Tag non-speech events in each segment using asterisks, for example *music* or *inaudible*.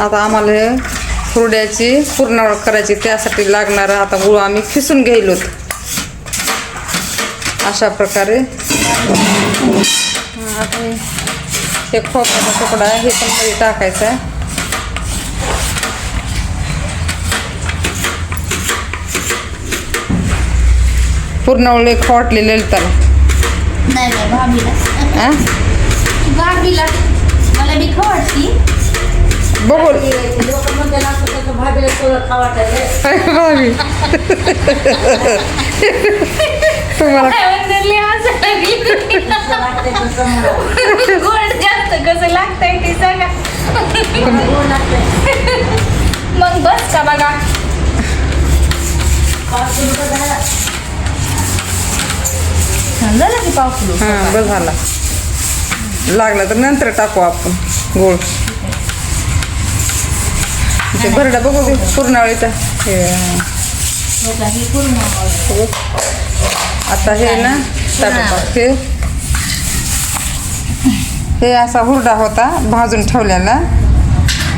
आता आम्हाला हे हुरड्याची पूर्णावळ करायची त्यासाठी लागणारा आता गुळ आम्ही खिसून घ्यायलोत अशा प्रकारे. हं, आता खोबऱ्याचा तुकडा आहे हे पण मध्ये टाकायचं आहे. पूर्णावळ एक वाटलेले त्याला. नाही? भाभीला. मला बी खवडती बघू लोक म्हणते ना त्याचं भाभीला सगळं खावाटायचं भाभी तुम्हाला जास्त कसं लागतंय ते सांगा. गोड लागते मग बस का बघा. झाला झालं की पाव किलो? हां बस झाला. लागला तर नंतर टाकू आपण. गोळ ते भरडा बघू दे पूर्णावळीचा. हे. हो आता हे ना हे हे असा हुरडा होता भाजून ठेवलेला.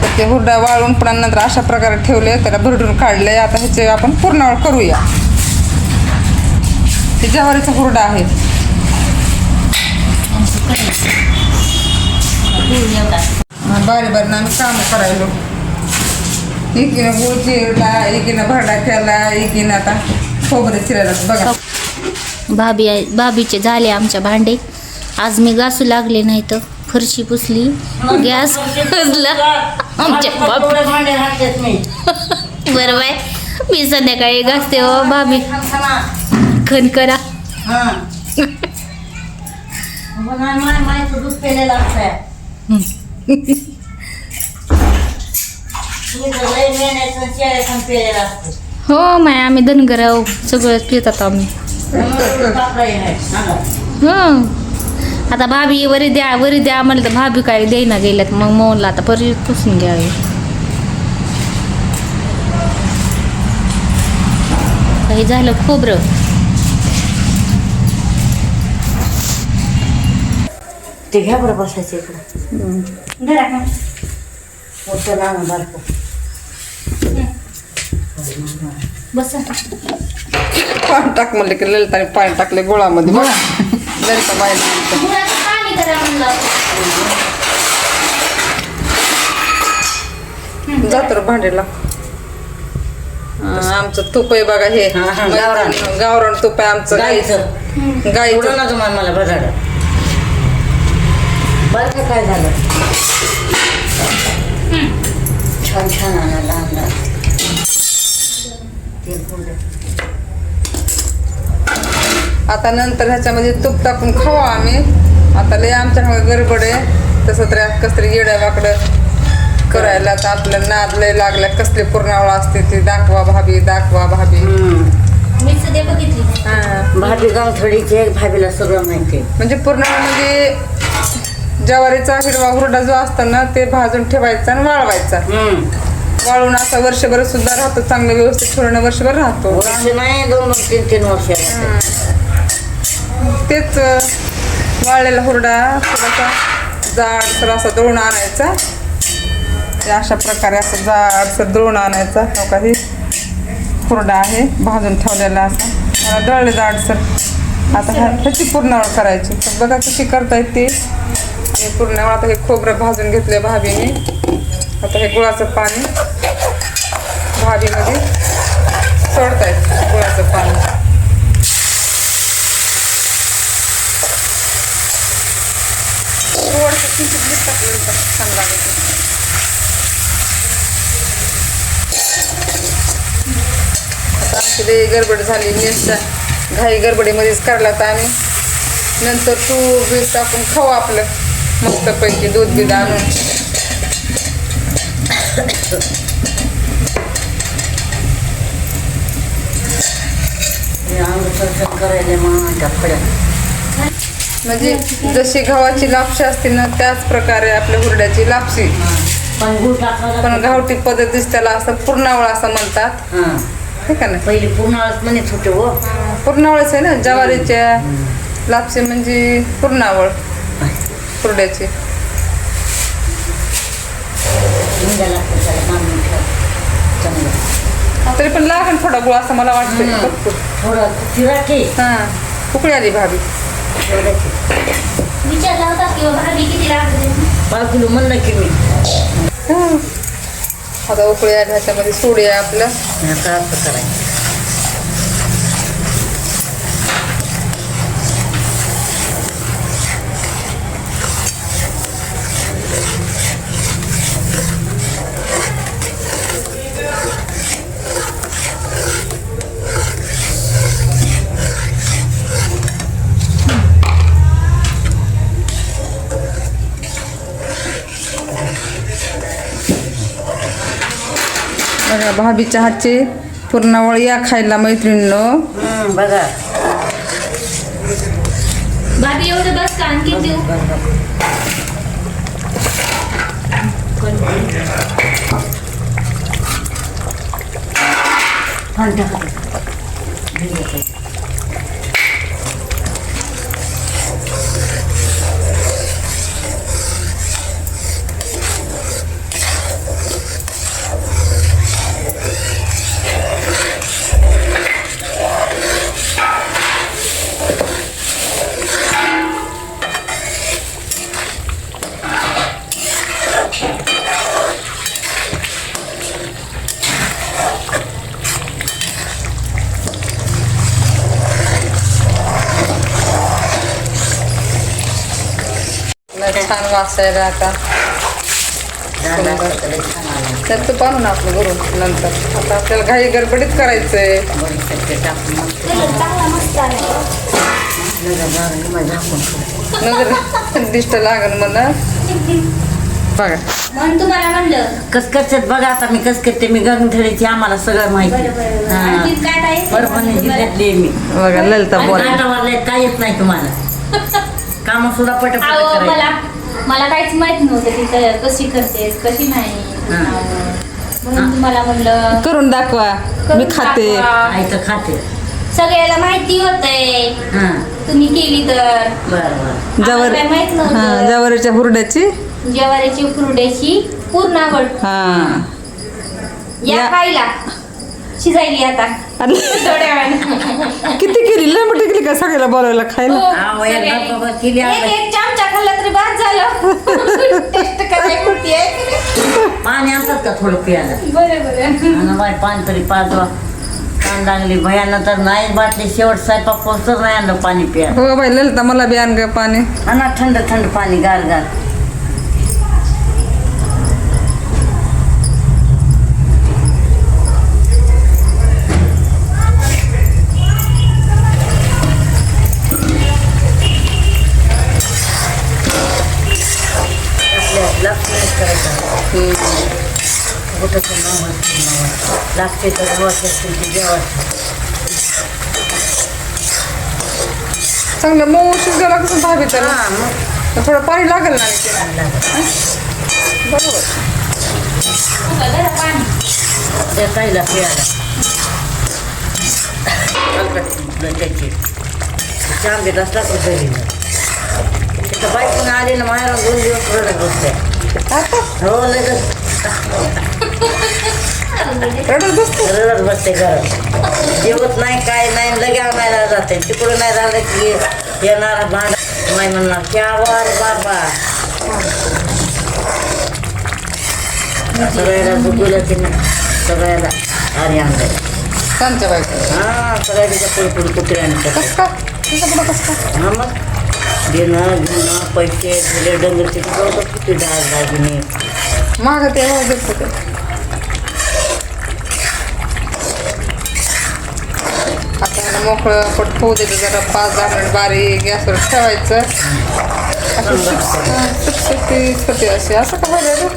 तर ते हुरडा वाळून पण नंतर अशा प्रकारे ठेवले त्याला भरडून काढले. आता ह्याचे आपण पूर्णावळ करूया. हे ज्वारीचा हुरडा आहे. पूर्ण बारी बारीनं आम्ही कामं करायलो. एकीनं गुळ चिरला एकीनं भरडा केला एकीनं आता खोबरे चिरायला बघा. भाभी आहे भाभीचे झाले आमच्या भांडे. आज मी घासू लागले नाही तर फरशी पुसली. गॅस पुसला आमच्या बाप भांडे मी. बरोबर आहे मी संध्याकाळी घासते हो भाभी. खाना करा. हा. *laughs* मग आणि माय मायचं दूध पेलेलं असतंय तुम्ही शेळ्याचं पेलेलं असतं. हो माय आम्ही धनगर आहो सगळं पितात आम्ही. सांगा. हं. आता भाभी वरी द्या वरी द्या म्हणलं तर भाभी काय देईना गेल्यात. मग म्हणलं आता परत पुसून घ्यावे. हे झालं खोबरं. ते घ्या बरं बसायचं इकडं. मोठं बारकं. बस. पाणी टाक म्हणले की ललिताने पाणी टाकले गोळामध्ये. बघा ललिता बाहेर जातो. रे भांडेला. आमचं तूप आहे बघा हे. गावरान. तूप आहे आमचं. गाईचं. तुम्हाला मला बघायला. बरं काय झालं? छान छान आणा लहान लहान तेल पुडं. आता नंतर ह्याच्यामध्ये तूप टाकून खावा आम्ही आता लय आमच्या गडबड आहे तसं तर कसं तरी येड्या वाकडं करायला तर आपल्याला नाद लय लागल्या कसली पूर्णावळ असते ती दाखवा भाभी दाखवा भाभी. भाभी गावथडीची एक भाभीला सगळं माहिती आहे. म्हणजे पूर्णावळ म्हणजे ज्वारीचा हिरवा हुरडा जो असतो ना ते भाजून ठेवायचा आणि वाळवायचा. वाळून असा वर्षभर सुद्धा राहतो चांगलं व्यवस्थित ठेवणं वर्षभर राहतो. वर्ष नाही दोन दोन तीन तीन वर्ष तेच वाळलेला हुरडा थोडासा जाडसर असा दळून आणायचा. ते अशा प्रकारे असं जाडसर दळून आणायचा. हो का हे हुरडा आहे भाजून ठेवलेला असा. दळले जाडसर आता ह्या ह्याची पूर्णावळ करायची. बघा कशी करता येते हे पूर्ण आता हे खोबरं भाजून घेतले भाभीने. आता हे गुळाचं पाणी भाभीमध्ये सोडतायत गुळाचं पाणी. थोडंसं किंचित मीठ छान लागेल. आता आमची गडबड झाली नेसच्या घाई गडबडीमध्येच करला तर आम्ही. नंतर तूप बीज टाकून खाऊ आपलं. मस्तपैकी दूध बीज आणून म्हणजे जशी गव्हाची लापशी असते ना त्याच प्रकारे आपल्या हुरड्याची लापशी. पण गावठी पद्धतीच त्याला असं पूर्णावळ असं म्हणतात. हां का नाही? पहिली पूर्णाळच म्हणत होते हो. पूर्णावळच आहे ना ज्वारीच्या लापशी म्हणजे पूर्णावळ. चांगलं तरी पण लागेल थोडा गुळ असं मला वाटतं हा उकळी आली भाभी. हा. आता उकळी आली ह्याच्यामध्ये सोडूया आपलं. करायचं. बघा भाभीच्या हातची पुरणावळी या खायला मैत्रिणींनो. हम्म, बघा. भाभी एवढं बस का? आणखी देऊ? थंड छान वाचायला आता झालं असं तर तूप आणून आपलं घरून नंतर आता आपल्याला घाई गडबडीत करायचंय नजर लागली दिष्ट लागन म्हणा बघा म्हणून तुम्हाला म्हणलं कस करतात बघा आता मी कस करते मी गंगधडीची आम्हाला सगळं माहिती. हा. परभणी जिल्ह्यातली मी बघा ललिता बोल काय येत नाही तुम्हाला काम सुद्धा पटपट अहो करायची. मला मला काहीच माहीत नव्हतं ती क- कशी करते कशी नाही. हा. म्हणून तुम्हाला म्हणलं करून दाखवा मी खाते. दाखवा. आई तर खाते. सगळ्याला माहिती होतंय. हा. तुम्ही केली तर. बरं बरं. जवर आम्हाला काय माहीत नव्हतं. हा जवारीच्या हुरड्याची? ज्वारीची कुरड्याची पूर्ण आवड. हा. या या. खायला शिजायली आता. आणि थोड्या वेळाने. किती केली? लय मोठी केली का सगळ्याला बोलायला खायला? हो. बाबा केली एक. एक चमचा खाल्ला तरी बाद झालं. टेस्ट करायला पुरती आहे. पाणी आणतात का थोडं पियाला बरं बरं. आणि बाय पाणी तरी पाजवा. ताण लागली भयानं तर नाही बाटली शेवट स्वयंपाक नाही आणलं पाणी प्या हो बाई ललिता मला बी आण ग पाणी. आणा थंड थंड पाणी गार गार. नाव लागते तर देवाचं असतील ते देवाचं चांगलं मऊ शिजवायला कसं भाभी त्याला हा मग तर थोडं पाणी लागेल ना आणखी. छान लागतं. बरोबर जरा पाणी त्या ताईला प्यायला अलकट त्याची छान देत असला तर घरी तिथं बायकून आली ना मायला दोन दिवस रडत बसते हो लगेच रडत बसतो. रडत बसते घरात. जेवत नाही काय नाही लगे आणायला जाते. तिकडून नाही झालं की येणार भांड. माय म्हणणार क्या वार बाबा सगळ्याला दुखवलं तिनं. सगळ्याला अरे आणलं. हा सगळ्या पुढे पुढे कुत्रे आणतात? हा मग. देणं घेणं पैसे दिले डंगर तिथे डाळ दागिने? हो ह्याला मोकळं पट होऊ द्यायचं जरा पाच दहा मिनिट बारीक गॅसवर ठेवायचं. सुटसुटीत होते असे असं का व्हायला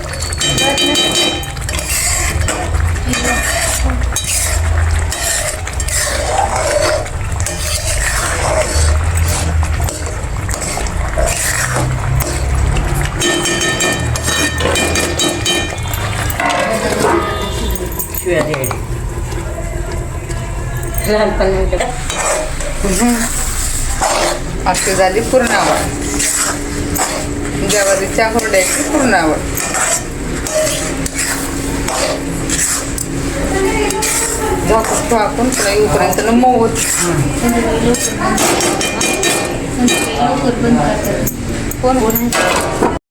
लहानपणा अशी झाली पूर्ण पूर्णावळ जवारीच्या होरड्याची पूर्णावळ झाकून झाकून तुला येऊपर्यंत मोवत कोण? बोल